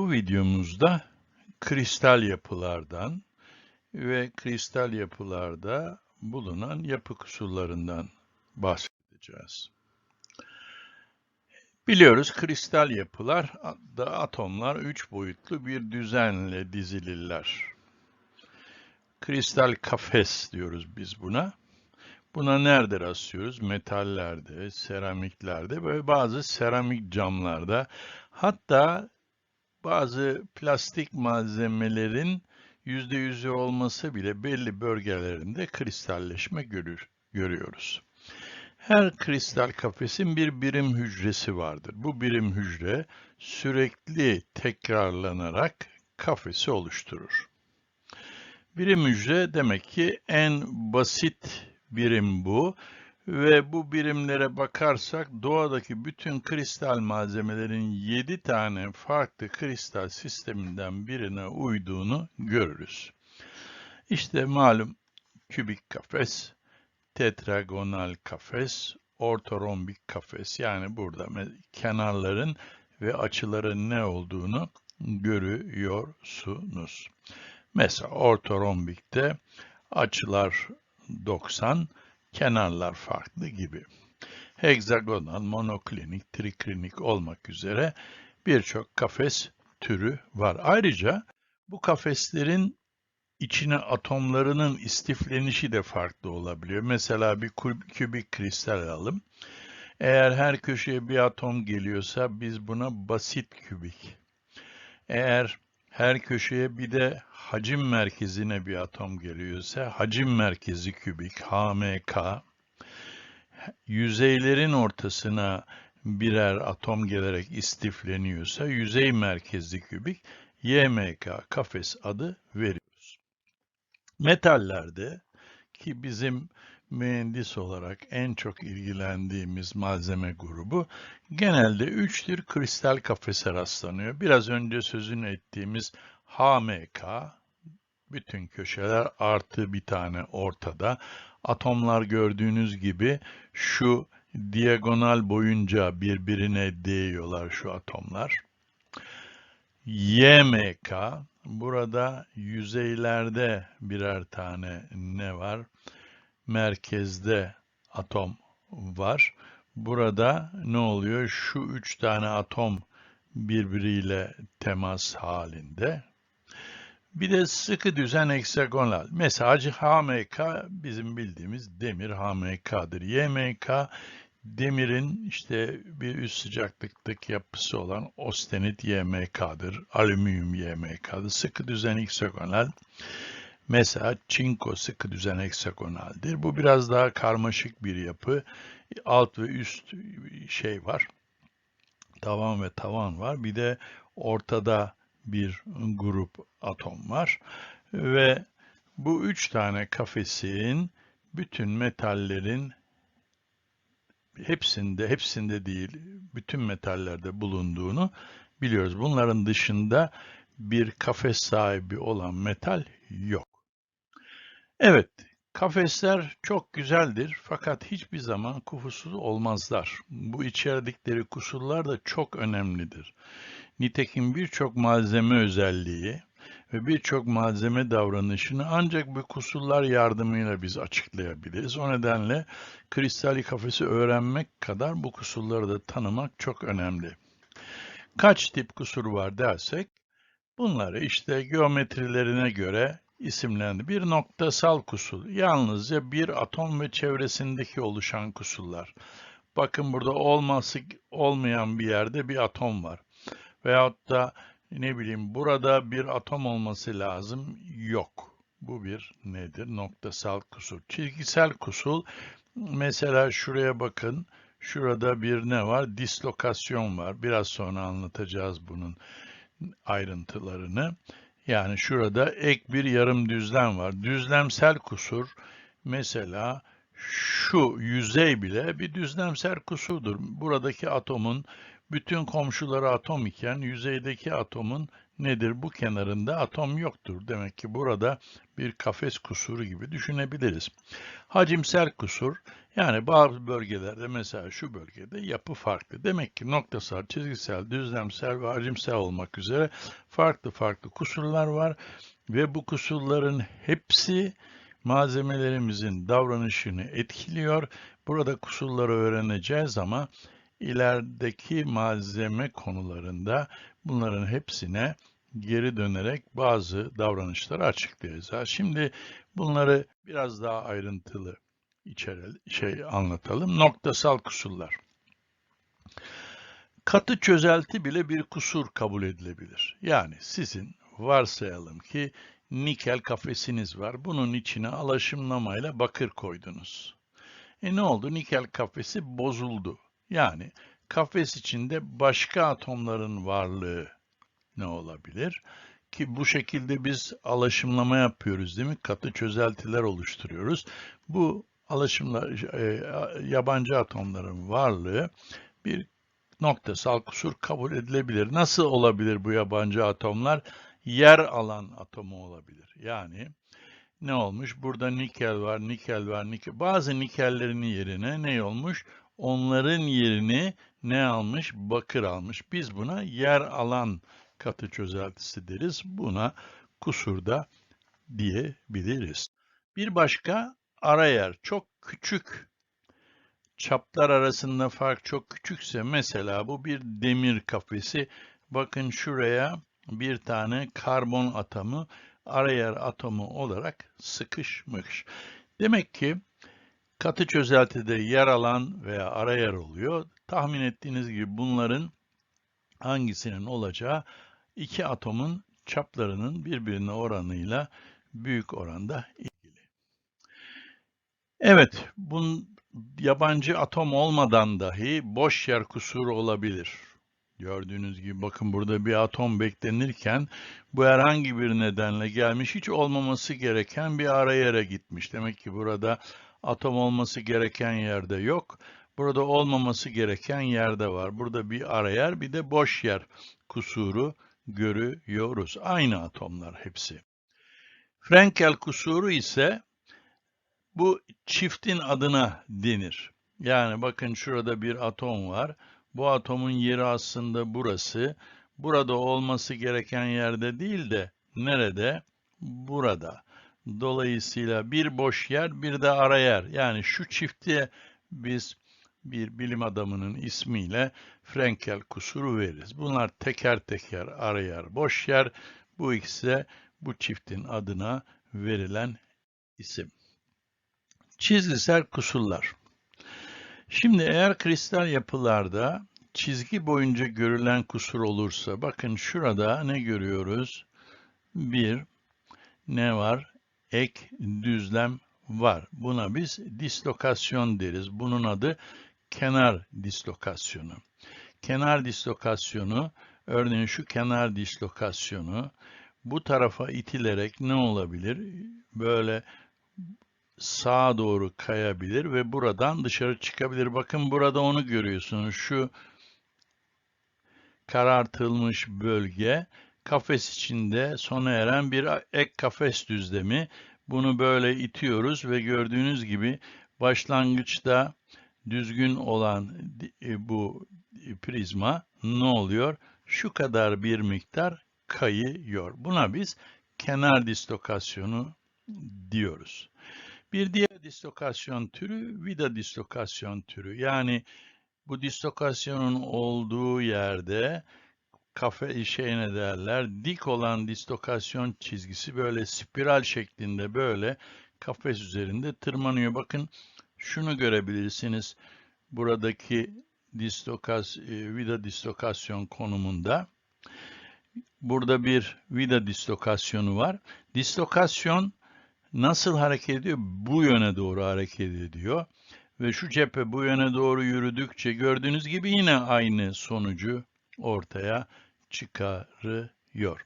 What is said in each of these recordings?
Bu videomuzda kristal yapılardan ve kristal yapılarda bulunan yapı kusurlarından bahsedeceğiz. Biliyoruz kristal yapılar da atomlar üç boyutlu bir düzenle dizilirler. Kristal kafes diyoruz biz buna. Buna nerede rastlıyoruz? Metallerde, seramiklerde ve bazı seramik camlarda hatta bazı plastik malzemelerin %100'ü olması bile belli bölgelerinde kristalleşme görür, görüyoruz. Her kristal kafesin bir birim hücresi vardır. Bu birim hücre sürekli tekrarlanarak kafesi oluşturur. Birim hücre demek ki en basit birim bu ve bu birimlere bakarsak doğadaki bütün kristal malzemelerin 7 tane farklı kristal sisteminden birine uyduğunu görürüz. İşte malum kübik kafes, tetragonal kafes, ortorombik kafes yani burada kenarların ve açıların ne olduğunu görüyorsunuz. Mesela ortorombikte açılar 90, kenarlar farklı gibi. Heksagonal, monoklinik, triklinik olmak üzere birçok kafes türü var. Ayrıca bu kafeslerin içine atomlarının istiflenişi de farklı olabiliyor. Mesela bir kübik kristal alalım. Eğer her köşeye bir atom geliyorsa biz buna basit kübik. Eğer her köşeye bir de hacim merkezine bir atom geliyorsa hacim merkezi kübik HMK yüzeylerin ortasına birer atom gelerek istifleniyorsa yüzey merkezli kübik YMK kafes adı veriyoruz. Metallerde ki bizim mühendis olarak en çok ilgilendiğimiz malzeme grubu genelde 3 tür kristal kafese rastlanıyor. Biraz önce sözünü ettiğimiz HMK, bütün köşeler artı bir tane ortada. Atomlar gördüğünüz gibi şu diagonal boyunca birbirine değiyorlar şu atomlar. YMK, burada yüzeylerde birer tane ne var? merkezde atom var. Burada ne oluyor? Şu üç tane atom birbiriyle temas halinde. Bir de sıkı düzen heksagonal. Mesela HMK bizim bildiğimiz demir HMK'dır. YMK demirin işte bir üst sıcaklıktaki yapısı olan ostenit YMK'dır. Alüminyum YMK'dır. Sıkı düzen heksagonal. Mesela çinko sıkı düzen heksagonaldir. Bu biraz daha karmaşık bir yapı. Alt ve üst şey var. Tavan ve tavan var. Bir de ortada bir grup atom var. Ve bu üç tane kafesin bütün metallerin hepsinde, hepsinde değil, bütün metallerde bulunduğunu biliyoruz. Bunların dışında bir kafes sahibi olan metal yok. Evet, kafesler çok güzeldir fakat hiçbir zaman kusursuz olmazlar. Bu içerdikleri kusurlar da çok önemlidir. Nitekim birçok malzeme özelliği ve birçok malzeme davranışını ancak bu kusurlar yardımıyla biz açıklayabiliriz. O nedenle kristali kafesi öğrenmek kadar bu kusurları da tanımak çok önemli. Kaç tip kusur var dersek, bunları işte geometrilerine göre isimlendi. Bir noktasal kusur, yalnızca bir atom ve çevresindeki oluşan kusurlar. Bakın burada olması olmayan bir yerde bir atom var. Veyahut da ne bileyim burada bir atom olması lazım. Yok. Bu bir nedir? Noktasal kusur. Çizgisel kusur mesela şuraya bakın. Şurada bir ne var? Dislokasyon var. Biraz sonra anlatacağız bunun ayrıntılarını. Yani şurada ek bir yarım düzlem var. Düzlemsel kusur mesela şu yüzey bile bir düzlemsel kusurdur. Buradaki atomun bütün komşuları atom iken yüzeydeki atomun nedir? Bu kenarında atom yoktur. Demek ki burada bir kafes kusuru gibi düşünebiliriz. Hacimsel kusur Yani bazı bölgelerde mesela şu bölgede yapı farklı. Demek ki noktasal, çizgisel, düzlemsel ve hacimsel olmak üzere farklı farklı kusurlar var ve bu kusurların hepsi malzemelerimizin davranışını etkiliyor. Burada kusurları öğreneceğiz ama ilerideki malzeme konularında bunların hepsine geri dönerek bazı davranışları açıklayacağız. Şimdi bunları biraz daha ayrıntılı içereli şey anlatalım. Noktasal kusurlar. Katı çözelti bile bir kusur kabul edilebilir. Yani sizin varsayalım ki nikel kafesiniz var. Bunun içine alaşımlamayla bakır koydunuz. E ne oldu? Nikel kafesi bozuldu. Yani kafes içinde başka atomların varlığı ne olabilir? Ki bu şekilde biz alaşımlama yapıyoruz değil mi? Katı çözeltiler oluşturuyoruz. Bu alaşımlar, e, yabancı atomların varlığı bir noktasal kusur kabul edilebilir. Nasıl olabilir bu yabancı atomlar? Yer alan atomu olabilir. Yani ne olmuş? Burada nikel var, nikel var, nikel. Bazı nikellerin yerine ne olmuş? Onların yerini ne almış? Bakır almış. Biz buna yer alan katı çözeltisi deriz. Buna kusurda diyebiliriz. Bir başka ara yer çok küçük çaplar arasında fark çok küçükse mesela bu bir demir kafesi. Bakın şuraya bir tane karbon atomu ara yer atomu olarak sıkışmış. Demek ki katı çözeltide yer alan veya ara yer oluyor. Tahmin ettiğiniz gibi bunların hangisinin olacağı iki atomun çaplarının birbirine oranıyla büyük oranda ilgili. Evet, bunun yabancı atom olmadan dahi boş yer kusuru olabilir. Gördüğünüz gibi bakın burada bir atom beklenirken bu herhangi bir nedenle gelmiş hiç olmaması gereken bir ara yere gitmiş. Demek ki burada atom olması gereken yerde yok. Burada olmaması gereken yerde var. Burada bir ara yer bir de boş yer kusuru görüyoruz. Aynı atomlar hepsi. Frenkel kusuru ise bu çiftin adına denir. Yani bakın şurada bir atom var. Bu atomun yeri aslında burası. Burada olması gereken yerde değil de nerede? Burada. Dolayısıyla bir boş yer, bir de ara yer. Yani şu çifte biz bir bilim adamının ismiyle Frenkel kusuru veririz. Bunlar teker teker ara yer, boş yer. Bu ikisi bu çiftin adına verilen isim. Çizgisel kusurlar. Şimdi eğer kristal yapılarda çizgi boyunca görülen kusur olursa, bakın şurada ne görüyoruz? Bir, ne var? Ek düzlem var. Buna biz dislokasyon deriz. Bunun adı kenar dislokasyonu. Kenar dislokasyonu, örneğin şu kenar dislokasyonu bu tarafa itilerek ne olabilir? Böyle sağa doğru kayabilir ve buradan dışarı çıkabilir. Bakın burada onu görüyorsunuz. Şu karartılmış bölge kafes içinde sona eren bir ek kafes düzlemi. Bunu böyle itiyoruz ve gördüğünüz gibi başlangıçta düzgün olan e, bu prizma ne oluyor? Şu kadar bir miktar kayıyor. Buna biz kenar dislokasyonu diyoruz. Bir diğer dislokasyon türü vida dislokasyon türü. Yani bu dislokasyonun olduğu yerde kafe şey ne derler dik olan dislokasyon çizgisi böyle spiral şeklinde böyle kafes üzerinde tırmanıyor. Bakın şunu görebilirsiniz buradaki dislokas, e, vida dislokasyon konumunda. Burada bir vida dislokasyonu var. Dislokasyon nasıl hareket ediyor? Bu yöne doğru hareket ediyor. Ve şu cephe bu yöne doğru yürüdükçe gördüğünüz gibi yine aynı sonucu ortaya çıkarıyor.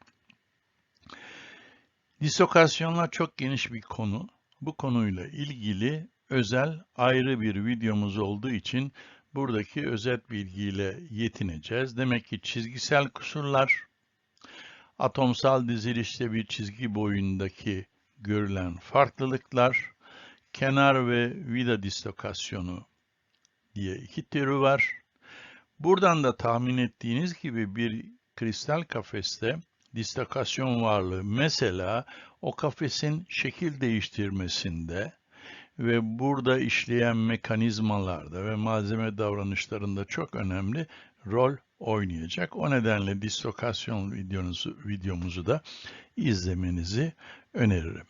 Dislokasyonlar çok geniş bir konu. Bu konuyla ilgili özel ayrı bir videomuz olduğu için buradaki özet bilgiyle yetineceğiz. Demek ki çizgisel kusurlar, atomsal dizilişte bir çizgi boyundaki görülen farklılıklar, kenar ve vida dislokasyonu diye iki türü var. Buradan da tahmin ettiğiniz gibi bir kristal kafeste dislokasyon varlığı mesela o kafesin şekil değiştirmesinde ve burada işleyen mekanizmalarda ve malzeme davranışlarında çok önemli rol oynayacak. O nedenle dislokasyon videonuzu, videomuzu da izlemenizi öneririm.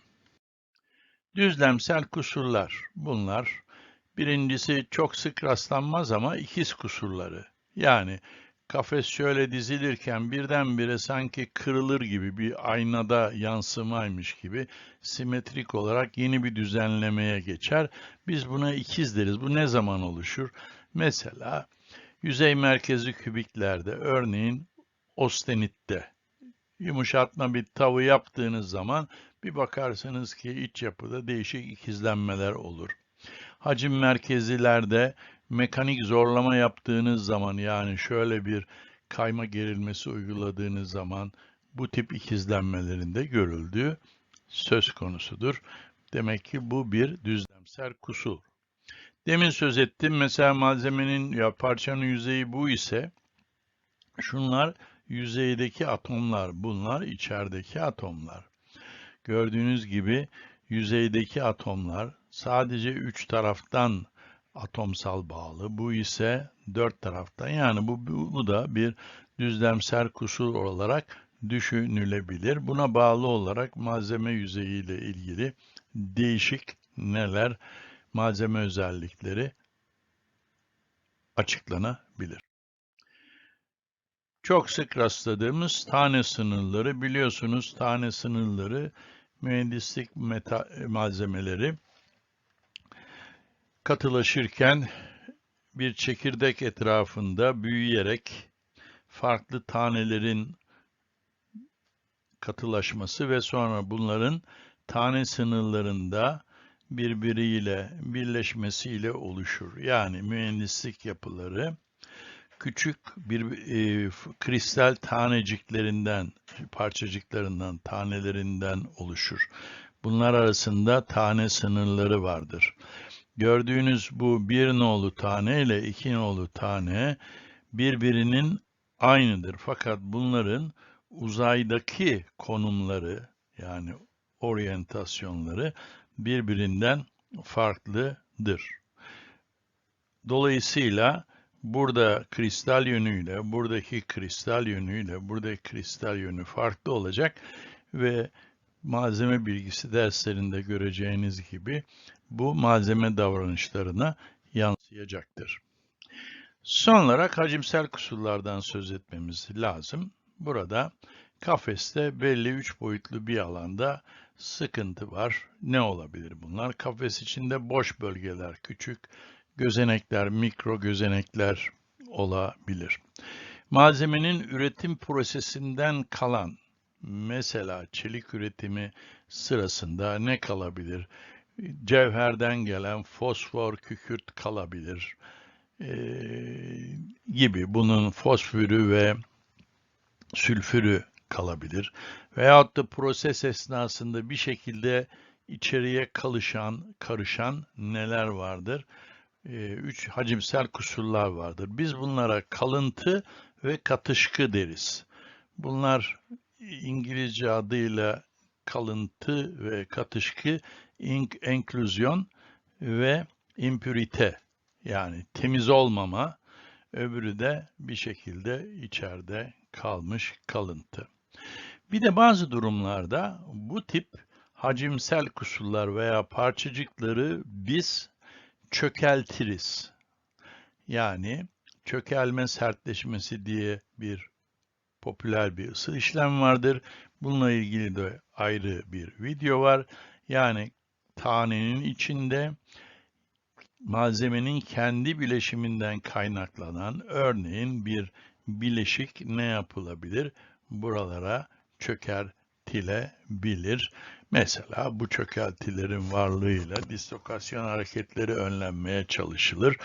Düzlemsel kusurlar bunlar. Birincisi çok sık rastlanmaz ama ikiz kusurları. Yani kafes şöyle dizilirken birdenbire sanki kırılır gibi bir aynada yansımaymış gibi simetrik olarak yeni bir düzenlemeye geçer. Biz buna ikiz deriz. Bu ne zaman oluşur? Mesela yüzey merkezi kübiklerde örneğin ostenitte yumuşatma bir tavı yaptığınız zaman bir bakarsınız ki iç yapıda değişik ikizlenmeler olur. Hacim merkezilerde mekanik zorlama yaptığınız zaman yani şöyle bir kayma gerilmesi uyguladığınız zaman bu tip ikizlenmelerinde görüldüğü söz konusudur. Demek ki bu bir düzlemsel kusur. Demin söz ettim mesela malzemenin ya parçanın yüzeyi bu ise şunlar yüzeydeki atomlar, bunlar içerideki atomlar. Gördüğünüz gibi yüzeydeki atomlar sadece üç taraftan atomsal bağlı. Bu ise dört taraftan. Yani bu, bu, da bir düzlemsel kusur olarak düşünülebilir. Buna bağlı olarak malzeme yüzeyiyle ilgili değişik neler malzeme özellikleri açıklanabilir. Çok sık rastladığımız tane sınırları biliyorsunuz tane sınırları mühendislik meta malzemeleri katılaşırken bir çekirdek etrafında büyüyerek farklı tanelerin katılaşması ve sonra bunların tane sınırlarında birbiriyle birleşmesiyle oluşur. Yani mühendislik yapıları küçük bir e, kristal taneciklerinden, parçacıklarından, tanelerinden oluşur. Bunlar arasında tane sınırları vardır. Gördüğünüz bu bir nolu tane ile iki nolu tane birbirinin aynıdır. Fakat bunların uzaydaki konumları yani oryantasyonları birbirinden farklıdır. Dolayısıyla burada kristal yönüyle, buradaki kristal yönüyle, buradaki kristal yönü farklı olacak ve malzeme bilgisi derslerinde göreceğiniz gibi bu malzeme davranışlarına yansıyacaktır. Son olarak hacimsel kusurlardan söz etmemiz lazım. Burada kafeste belli üç boyutlu bir alanda sıkıntı var. Ne olabilir bunlar? Kafes içinde boş bölgeler, küçük gözenekler, mikro gözenekler olabilir. Malzemenin üretim prosesinden kalan, mesela çelik üretimi sırasında ne kalabilir? Cevherden gelen fosfor, kükürt kalabilir ee, gibi. Bunun fosfürü ve sülfürü kalabilir. Veyahut da proses esnasında bir şekilde içeriye kalışan, karışan neler vardır? Ee, üç hacimsel kusurlar vardır. Biz bunlara kalıntı ve katışkı deriz. Bunlar İngilizce adıyla kalıntı ve katışkı, enklüzyon ve impürite yani temiz olmama, öbürü de bir şekilde içeride kalmış kalıntı. Bir de bazı durumlarda bu tip hacimsel kusurlar veya parçacıkları biz çökeltiriz. Yani çökelme sertleşmesi diye bir popüler bir ısı işlem vardır. Bununla ilgili de ayrı bir video var. Yani tanenin içinde malzemenin kendi bileşiminden kaynaklanan örneğin bir bileşik ne yapılabilir? Buralara çökertilebilir. Mesela bu çökeltilerin varlığıyla dislokasyon hareketleri önlenmeye çalışılır.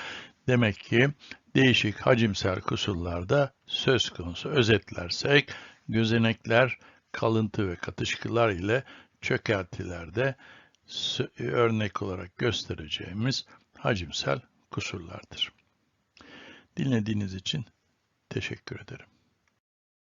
Demek ki değişik hacimsel kusurlarda söz konusu. Özetlersek gözenekler, kalıntı ve katışkılar ile çökeltilerde sö- örnek olarak göstereceğimiz hacimsel kusurlardır. Dinlediğiniz için teşekkür ederim.